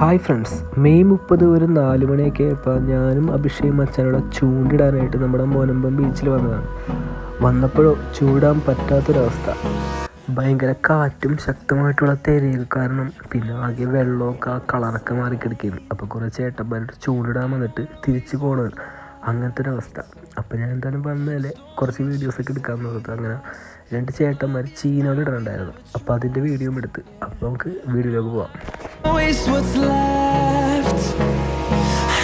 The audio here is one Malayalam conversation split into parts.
ഹായ് ഫ്രണ്ട്സ് മെയ് മുപ്പത് ഒരു നാല് മണിയൊക്കെ ആയപ്പോൾ ഞാനും അഭിഷേക് മച്ചാനോടെ ചൂണ്ടിടാനായിട്ട് നമ്മുടെ മോനമ്പം ബീച്ചിൽ വന്നതാണ്. വന്നപ്പോഴോ ചൂടാൻ പറ്റാത്തൊരവസ്ഥ. ഭയങ്കര കാറ്റും ശക്തമായിട്ടുള്ള തിരയും കാരണം പിന്നെ ആകെ വെള്ളമൊക്കെ കളറൊക്കെ മാറി കിടക്കുന്നു അപ്പോൾ കുറേ ചേട്ടന്മാരോട് ചൂണ്ടിടാൻ വന്നിട്ട് തിരിച്ചു പോകണം അങ്ങനത്തെ ഒരു അവസ്ഥ അപ്പോൾ ഞാൻ എന്തായാലും വന്നതല്ലേ കുറച്ച് വീഡിയോസൊക്കെ എടുക്കാൻ ഓർത്ത് അങ്ങനെ രണ്ട് ചേട്ടന്മാർ ചീനോട് ഇടണ്ടായിരുന്നു അപ്പോൾ അതിന്റെ വീഡിയോ എടുത്ത്. അപ്പോൾ നമുക്ക് വീഡിയോയിലേക്ക് പോവാം. Waste what's left.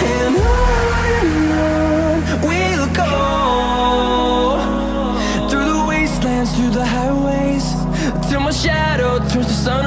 And on we'll go. Through the wastelands through the highways till my shadow turns to sun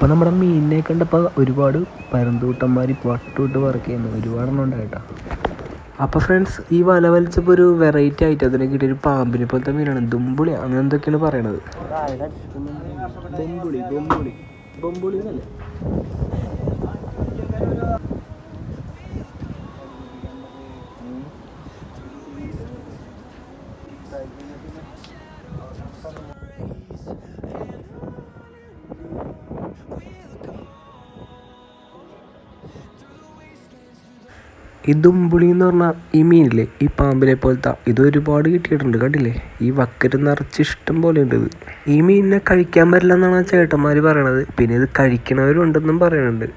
അപ്പോൾ നമ്മുടെ മീനിനെ കണ്ടപ്പോൾ ഒരുപാട് പരന്തൂട്ടന്മാർ പട്ടുവിട്ട് ചെയ്യുന്നു. ഒരുപാടെണ്ണം ഉണ്ടായിട്ടാ അപ്പോൾ ഫ്രണ്ട്സ് ഈ വല വലിച്ചപ്പോൾ ഒരു വെറൈറ്റി ആയിട്ട് അതിനെ കിട്ടിയൊരു പാമ്പിനെ പോലത്തെ മീനാണ്. ദുമ്പുളി അങ്ങനെ എന്തൊക്കെയാണ് പറയണത്? ബൊമ്പുളി ഈ ദുമ്പുളി എന്ന് പറഞ്ഞാൽ ഈ മീനില്ലേ ഈ പാമ്പിനെ പോലത്തെ ഇത് ഒരുപാട് കിട്ടിയിട്ടുണ്ട് കണ്ടില്ലേ? ഈ വക്കര് നിറച്ച് ഇഷ്ടം പോലെ ഉണ്ട് ഇത്. ഈ മീനിനെ കഴിക്കാൻ പറ്റില്ല എന്നാണ് ചേട്ടന്മാർ പറയണത്. പിന്നെ ഇത് കഴിക്കണവരും ഉണ്ടെന്നും പറയുന്നുണ്ട്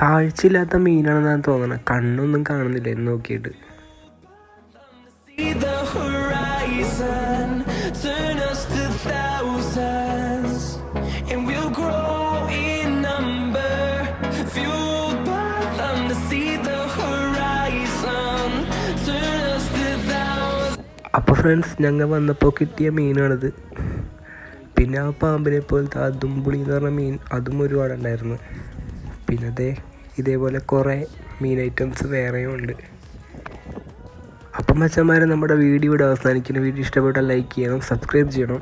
കാഴ്ചയില്ലാത്ത മീനാണെന്നാണ് തോന്നണത്. കണ്ണൊന്നും കാണുന്നില്ല എന്ന് നോക്കിയിട്ട്. അപ്പോൾ ഫ്രണ്ട്സ് ഞങ്ങൾ വന്നപ്പോൾ കിട്ടിയ മീനാണിത്. പിന്നെ ആ പാമ്പിനെ പോലത്തെ ആ ദുമ്പുളി എന്ന് പറഞ്ഞ മീൻ അതും ഒരുപാടുണ്ടായിരുന്നു. പിന്നെ അതേ ഇതേപോലെ കുറേ മീൻ ഐറ്റംസ് വേറെയും ഉണ്ട്. അപ്പം മച്ചന്മാരെ നമ്മുടെ വീഡിയോ ഇവിടെ അവസാനിക്കുന്ന. വീഡിയോ ഇഷ്ടപ്പെട്ടാൽ ലൈക്ക് ചെയ്യണം സബ്സ്ക്രൈബ് ചെയ്യണം.